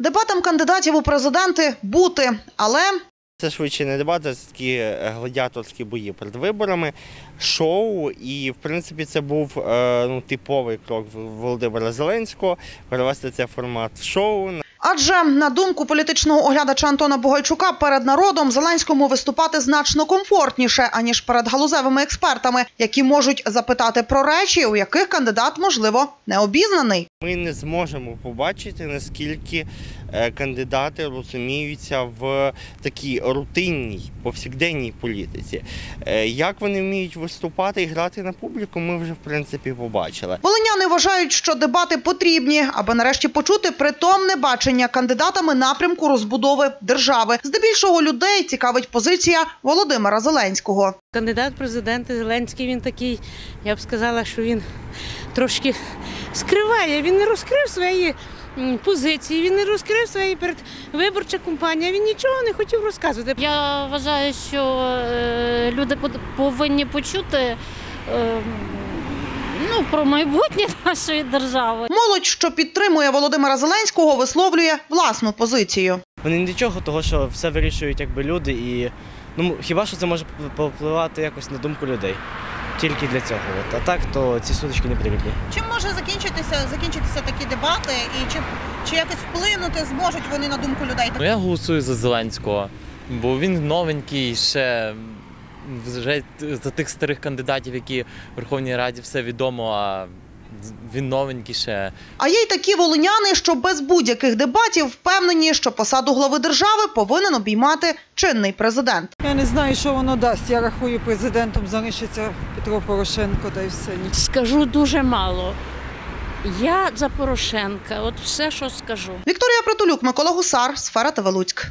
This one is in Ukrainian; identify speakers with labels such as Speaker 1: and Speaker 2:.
Speaker 1: Дебатам кандидатів у президенти бути, але
Speaker 2: Це швидше не дебати, це такі е, гладіаторські бої перед виборами, шоу. І, в принципі, це був е, ну, типовий крок Володимира Зеленського перевести цей формат в шоу.
Speaker 1: Адже на думку політичного оглядача Антона Бугайчука, перед народом Зеленському виступати значно комфортніше аніж перед галузевими експертами, які можуть запитати про речі, у яких кандидат можливо не обізнаний.
Speaker 2: Ми не зможемо побачити, наскільки кандидати розуміються в такій рутинній повсякденній політиці. Е, Як вони вміють виступати і грати на публіку, ми вже в принципі побачили.
Speaker 1: Волиняни вважають, що дебати потрібні, аби нарешті почути притомне бачення кандидатами напрямку розбудови держави. Здебільшого людей цікавить позиція Володимира Зеленського.
Speaker 3: Кандидат в президенти Зеленський він такий, я б сказала, що він трошки скриває. Він не розкрив свої позиції, він не розкрив свої передвиборча кампанія. Він нічого не хотів розказувати.
Speaker 4: Я вважаю, що е, люди повинні почути е, ну, про майбутнє нашої держави.
Speaker 1: Молодь, що підтримує Володимира Зеленського, висловлює власну позицію.
Speaker 5: Вони нічого, того що все вирішують якби люди, і ну хіба що це може повпливати якось на думку людей. Тільки для цього. От. А так, то ці сутички не потрібні.
Speaker 6: Чим може закінчитися, закінчитися такі дебати, і чи, чи якось вплинути зможуть вони на думку людей?
Speaker 7: Ну, я голосую за Зеленського, бо він новенький, ще вже за тих старих кандидатів, які в Верховній Раді все відомо, а він новенький ще.
Speaker 1: А є й такі волиняни, що без будь-яких дебатів впевнені, що посаду глави держави повинен обіймати чинний президент.
Speaker 8: Я не знаю, що воно дасть. Я рахую, президентом залишиться Петро Порошенко, та й все.
Speaker 4: Скажу дуже мало. Я за Порошенка, от все, що скажу.
Speaker 1: Вікторія Притулюк, Микола Гусар, Сфера Луцьк.